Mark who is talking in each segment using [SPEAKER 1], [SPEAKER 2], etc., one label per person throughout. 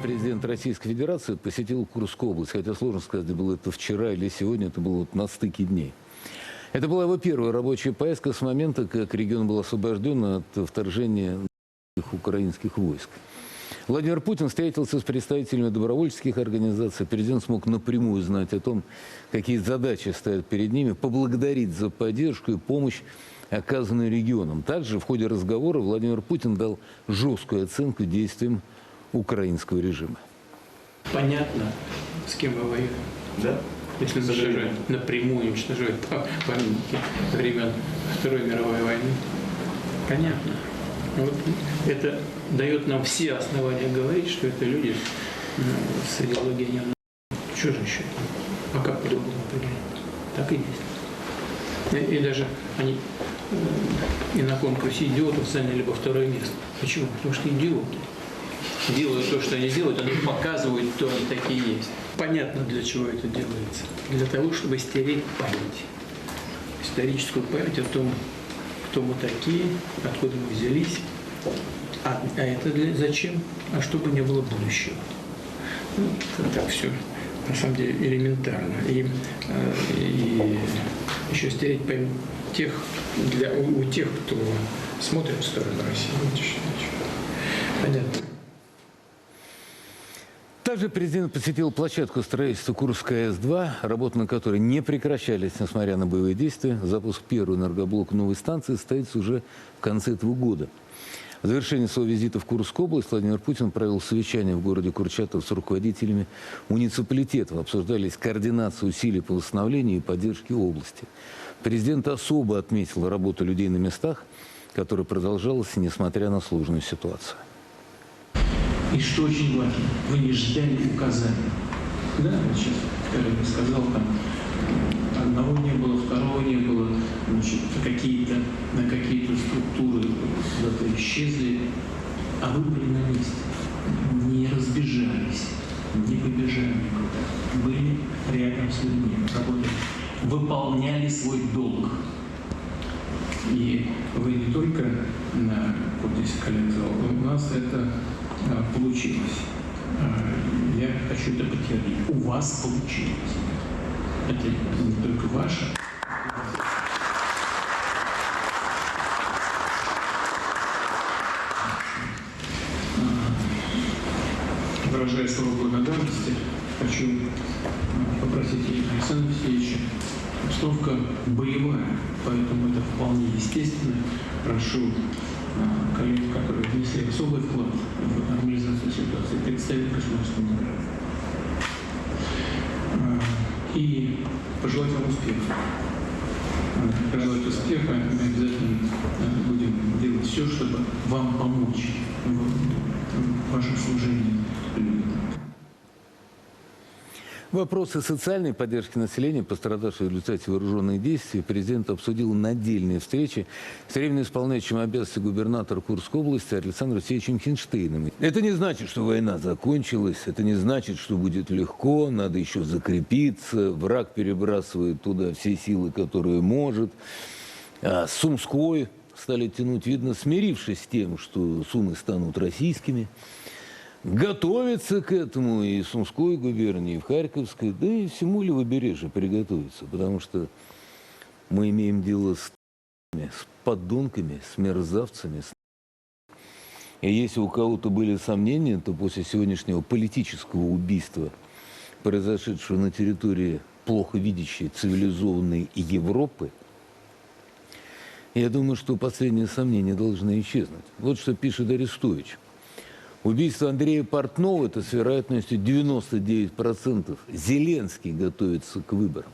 [SPEAKER 1] Президент Российской Федерации посетил Курскую область, хотя сложно сказать, было это вчера или сегодня, это было вот на стыке дней. Это была его первая рабочая поездка с момента, как регион был освобожден от вторжения украинских войск. Владимир Путин встретился с представителями добровольческих организаций. Президент смог напрямую знать о том, какие задачи стоят перед ними, поблагодарить за поддержку и помощь, оказанную регионам. Также в ходе разговора Владимир Путин дал жесткую оценку действиям украинского режима.
[SPEAKER 2] Понятно, с кем мы воюем.
[SPEAKER 3] Да?
[SPEAKER 2] Если уничтожают, напрямую уничтожают па- памятники времен Второй мировой войны. Понятно. Вот это дает нам все основания говорить, что это люди ну, с идеологией не Что же еще? А как по-другому определить? Так и есть. И, и даже они э, и на конкурсе идиотов заняли бы второе место. Почему? Потому что идиоты делают то, что они делают, они показывают, кто они такие есть. Понятно, для чего это делается. Для того, чтобы стереть память. Историческую память о том, кто мы такие, откуда мы взялись. А, а это для, зачем? А чтобы не было будущего. Ну, это так все на самом деле элементарно. И, э, и еще стереть память тех, для, у, у тех, кто смотрит в сторону России. Понятно.
[SPEAKER 1] Также президент посетил площадку строительства Курская С-2, работы на которой не прекращались, несмотря на боевые действия. Запуск первого энергоблока новой станции состоится уже в конце этого года. В завершении своего визита в Курскую область Владимир Путин провел совещание в городе Курчатов с руководителями муниципалитетов. Обсуждались координация усилий по восстановлению и поддержке области. Президент особо отметил работу людей на местах, которая продолжалась, несмотря на сложную ситуацию.
[SPEAKER 4] И что очень важно, вы не ждали указаний. Да, вот сейчас Каролин сказал, там одного не было, второго не было, значит, какие-то, на какие-то структуры куда-то исчезли, а вы были на месте, не разбежались, не побежали никуда, были рядом с людьми, работали, выполняли свой долг. И вы не только на, вот здесь коллег сказал, у нас это получилось. А, Я хочу это подтвердить. У вас получилось. Это не только ваше. А, Выражая слова благодарности, хочу попросить Александра Алексеевича Обстановка боевая, поэтому это вполне естественно. Прошу коллег, которые внесли особый вклад в нормализацию ситуации, представить государственную державу. А, И пожелать вам успеха. А, Пожелать успеха. Мы обязательно а, будем делать все, чтобы вам помочь в вашем служении.
[SPEAKER 1] Вопросы социальной поддержки населения, пострадавшего в результате вооруженных действий, президент обсудил на отдельной встрече с временно исполняющим обязанности губернатора Курской области Александром Алексеевичем Хинштейном. Это не значит, что война закончилась, это не значит, что будет легко, надо еще закрепиться, враг перебрасывает туда все силы, которые может. А Сумской стали тянуть, видно, смирившись с тем, что Сумы станут российскими готовиться к этому и Сумской губернии, и в Харьковской, да и всему левобережью приготовиться, потому что мы имеем дело с, с подонками, с мерзавцами. И если у кого-то были сомнения, то после сегодняшнего политического убийства, произошедшего на территории плохо видящей цивилизованной Европы, я думаю, что последние сомнения должны исчезнуть. Вот что пишет Арестович. Убийство Андрея Портнова – это с вероятностью 99%. Зеленский готовится к выборам.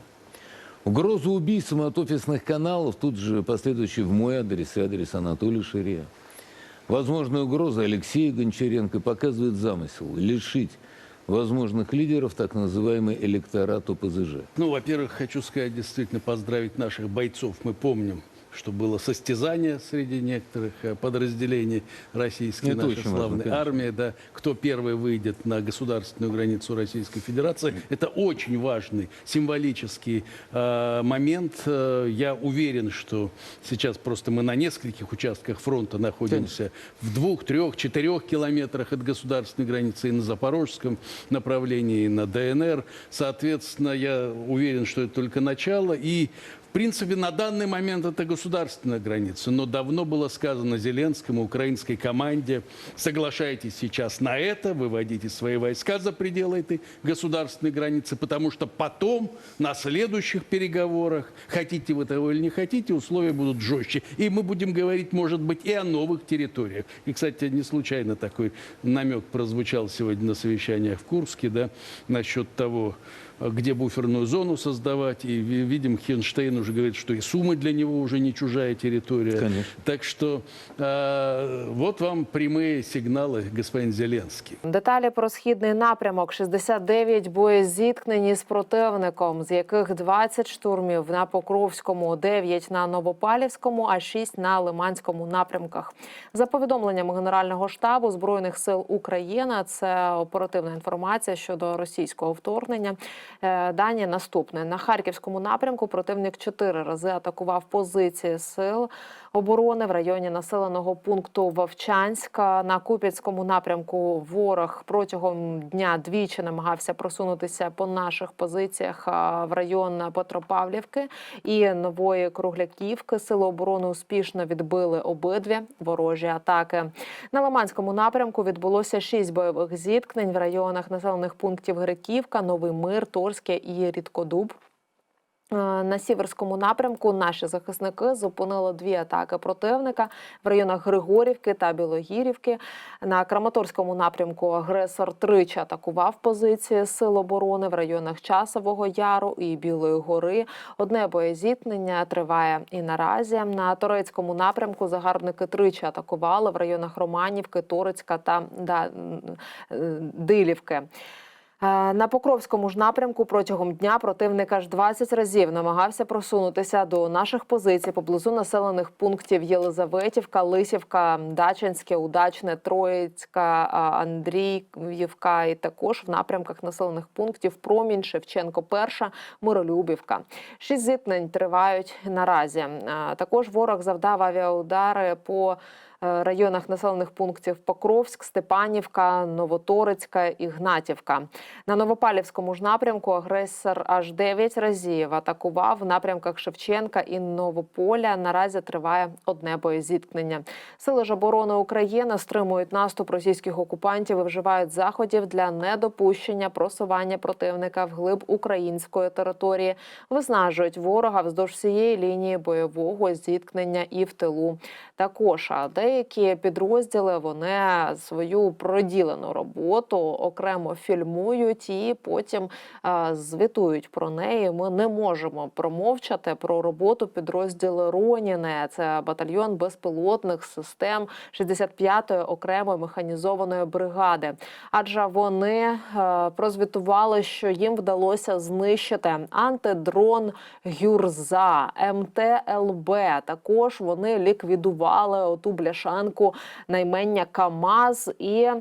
[SPEAKER 1] Угрозу убийством от офисных каналов, тут же последующий в мой адрес и адрес Анатолия Ширия. Возможная угроза Алексея Гончаренко показывает замысел – лишить возможных лидеров так называемый электорат ОПЗЖ.
[SPEAKER 5] Ну, во-первых, хочу сказать, действительно поздравить наших бойцов. Мы помним,
[SPEAKER 3] что было состязание среди некоторых э, подразделений российской
[SPEAKER 1] Это
[SPEAKER 3] нашей
[SPEAKER 1] важно,
[SPEAKER 3] славной
[SPEAKER 1] конечно.
[SPEAKER 3] армии, да, кто первый выйдет на государственную границу Российской Федерации. Это очень важный символический э, момент. Э, Я уверен, что сейчас просто мы на нескольких участках фронта находимся в двух, трех, четырех километрах от государственной границы и на Запорожском направлении, и на ДНР. Соответственно, я уверен, что это только начало. И принципе, на данный момент это государственная граница, но давно было сказано Зеленскому, украинской команде, соглашайтесь сейчас на это, выводите свои войска за пределы этой государственной границы, потому что потом на следующих переговорах, хотите вы того или не хотите, условия будут жестче. И мы будем говорить, может быть, и о новых территориях. И, кстати, не случайно такой намек прозвучал сегодня на совещаниях в Курске, да, насчет того, где буферную зону создавать. И ви- видим, Хенштейн уже говорит, что и Сумы для него уже не чужая территория.
[SPEAKER 1] Конечно.
[SPEAKER 3] Так что э, вот вам прямые сигналы, господин Зеленский.
[SPEAKER 5] Деталі про східний напрямок: 69 боєзіткнень із противником, з яких 20 штурмів на Покровському, 9 на Новопалівському, а 6 на Лиманському напрямках. За повідомленням Генерального штабу збройних сил України, це оперативна інформація щодо російського вторгнення. Е, Дані наступне на харківському напрямку. Противник чотири рази атакував позиції сил оборони в районі населеного пункту Вовчанська. На Куп'янському напрямку ворог протягом дня двічі намагався просунутися по наших позиціях в район Петропавлівки і Нової Кругляківки. Сили оборони успішно відбили обидві ворожі атаки. На Лиманському напрямку відбулося шість бойових зіткнень в районах населених пунктів Гриківка, Новий Мир, Торське і Рідкодуб. Е, На сіверському напрямку наші захисники зупинили дві атаки противника в районах Григорівки та Білогірівки. На Краматорському напрямку агресор тричі атакував позиції сил оборони в районах Часового Яру і Білої гори. Одне боєзіткнення триває і наразі. На Торецькому напрямку загарбники тричі атакували в районах Романівки, Торецька та е, Дилівки. Е, На Покровському ж напрямку протягом дня противник аж 20 разів намагався просунутися до наших позицій поблизу населених пунктів Єлизаветівка, Лисівка, Дачинське, Удачне, Троїцька, а, Андріївка і також в напрямках населених пунктів Промінь, Шевченко, Перша, Миролюбівка. Шість зіткнень тривають наразі. Е, Також ворог завдав авіаудари по е, районах населених пунктів Покровськ, Степанівка, Новоторецька, Ігнатівка. На Новопалівському ж напрямку агресор аж 9 разів атакував в напрямках Шевченка і Новополя. Наразі триває одне боєзіткнення. Сили ж оборони України стримують наступ російських окупантів і вживають заходів для недопущення просування противника вглиб української території, виснажують ворога вздовж всієї лінії бойового зіткнення і в тилу. Також а деякі підрозділи вони свою проділену роботу окремо фільмують і потім звітують про неї. Ми не можемо промовчати про роботу підрозділу Роніне. Це батальйон безпілотних систем 65-ї окремої механізованої бригади. Адже вони е, прозвітували, що їм вдалося знищити антидрон Гюрза МТЛБ. Також вони ліквідували оту бляшанку наймення КАМАЗ і.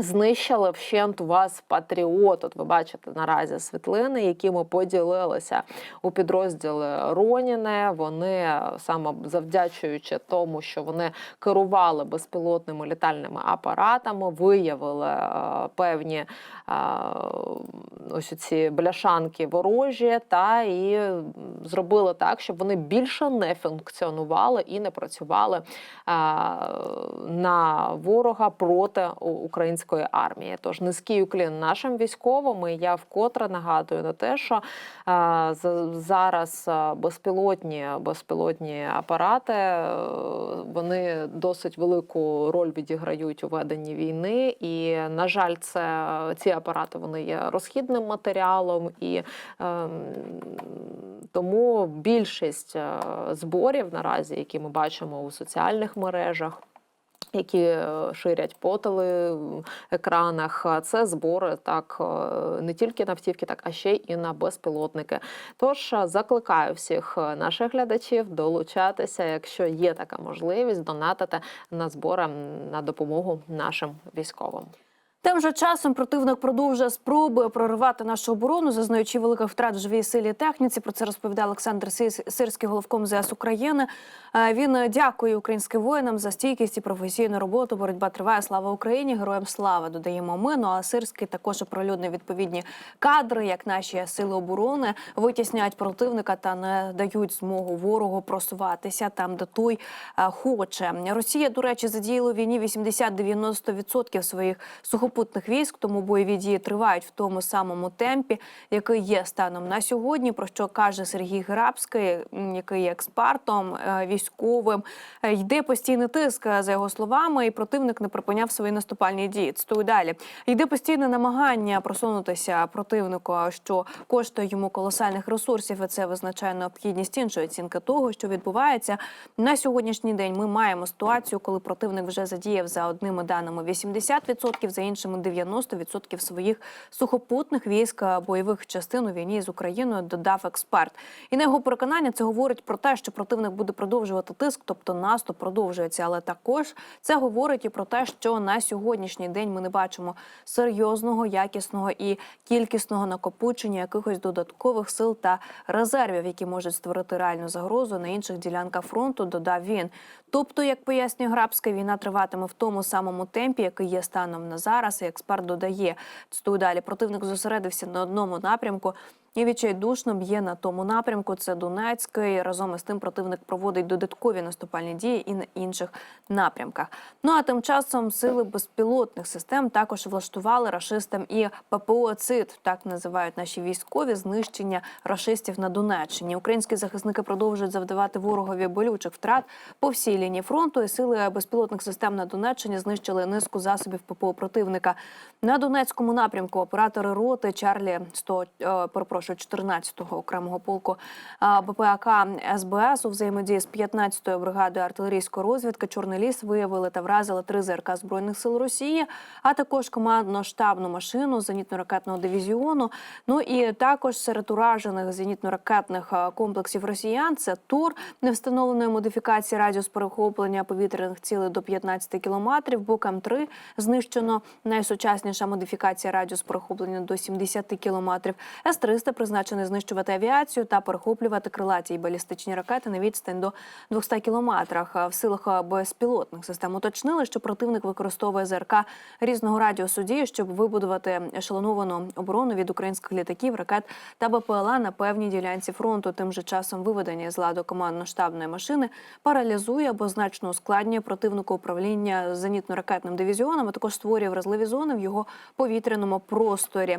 [SPEAKER 5] Знищили вщент вас патріот. От ви бачите наразі світлини, які ми поділилися у підрозділи Роніне. Вони саме завдячуючи тому, що вони керували безпілотними літальними апаратами, виявили е, певні е, ось ці бляшанки ворожі, та і зробили так, щоб вони більше не функціонували і не працювали е, на ворога проти української армії. Тож низький уклін нашим військовим. І я вкотре нагадую на те, що е, зараз е, безпілотні безпілотні апарати вони досить велику роль відіграють у веденні війни. І на жаль, це ці апарати вони є розхідним матеріалом і ем, тому більшість е, зборів наразі, які ми бачимо у соціальних мережах. які е, ширять по телеекранах. А Це збори так е, не тільки на автівки, так а ще і на безпілотники. Тож е, закликаю всіх е, наших глядачів долучатися, якщо є така можливість, донатити на збори на допомогу нашим військовим.
[SPEAKER 6] Тим же часом противник продовжує спроби проривати нашу оборону, зазнаючи великих втрат в живій силі техніці. Про це розповідає Олександр Сирський, головком ЗС України. Е, Він дякує українським воїнам за стійкість і професійну роботу. Боротьба триває. Слава Україні! Героям слава додаємо ми. Ну а Сирський також оприлюднив відповідні кадри, як наші сили оборони витісняють противника та не дають змогу ворогу просуватися там, де той е, хоче. Росія, до речі, задіяла війні 80-90% своїх сухопутних військ, тому бойові дії тривають в тому самому темпі, який є станом на сьогодні. Про що каже Сергій Грабський, який є експертом е, військовим. Е, Йде постійний тиск е, за його словами, і противник не припиняв свої наступальні дії. Цитую далі. Йде постійне намагання просунутися противнику, що коштує йому колосальних ресурсів. І це визначає необхідність іншої оцінки того, що відбувається на сьогоднішній день. Ми маємо ситуацію, коли противник вже задіяв за одними даними 80%, за іншими 90% своїх сухопутних військ бойових частин у війні з Україною. Додав експерт. І на його переконання це говорить про те, що противник буде продовжувати тиск, тобто наступ продовжується. Але також це говорить і про те, що на сьогоднішній день ми не бачимо серйозного, якісного і кількісного накопичення якихось додаткових сил та резервів, які можуть створити реальну загрозу на інших ділянках фронту. Додав він. Тобто, як пояснює Грабська, війна триватиме в тому самому темпі, який є станом на зараз. І експерт додає цитую далі. Противник зосередився на одному напрямку. І відчайдушно б'є на тому напрямку. Це Донецький. Разом із тим противник проводить додаткові наступальні дії і на інших напрямках. Ну а тим часом сили безпілотних систем також влаштували рашистам і ППО ЦИТ, так називають наші військові знищення рашистів на Донеччині. Українські захисники продовжують завдавати ворогові болючих втрат по всій лінії фронту. І сили безпілотних систем на Донеччині знищили низку засобів ППО противника. На Донецькому напрямку оператори роти Чарлі 100, е, перепрошую, 14-го окремого полку БПАК СБС у взаємодії з 15-ю бригадою артилерійської розвідки Чорний ліс виявили та вразили три ЗРК збройних сил Росії, а також командно-штабну машину зенітно-ракетного дивізіону. Ну і також серед уражених зенітно-ракетних комплексів росіян це ТУР невстановленої модифікації радіус перехоплення повітряних цілей до 15 кілометрів. Букам 3 знищено найсучасніша модифікація радіус перехоплення до 70 кілометрів. С-300 призначений знищувати авіацію та перехоплювати крилаті і балістичні ракети на відстань до 200 кілометрах. В силах безпілотних систем уточнили, що противник використовує ЗРК різного радіусу дії, щоб вибудувати ешелоновану оборону від українських літаків, ракет та БПЛА на певній ділянці фронту. Тим же часом виведення з ладу командно-штабної машини паралізує або значно ускладнює противнику управління зенітно-ракетним дивізіоном, а також створює вразливі зони в його повітряному просторі.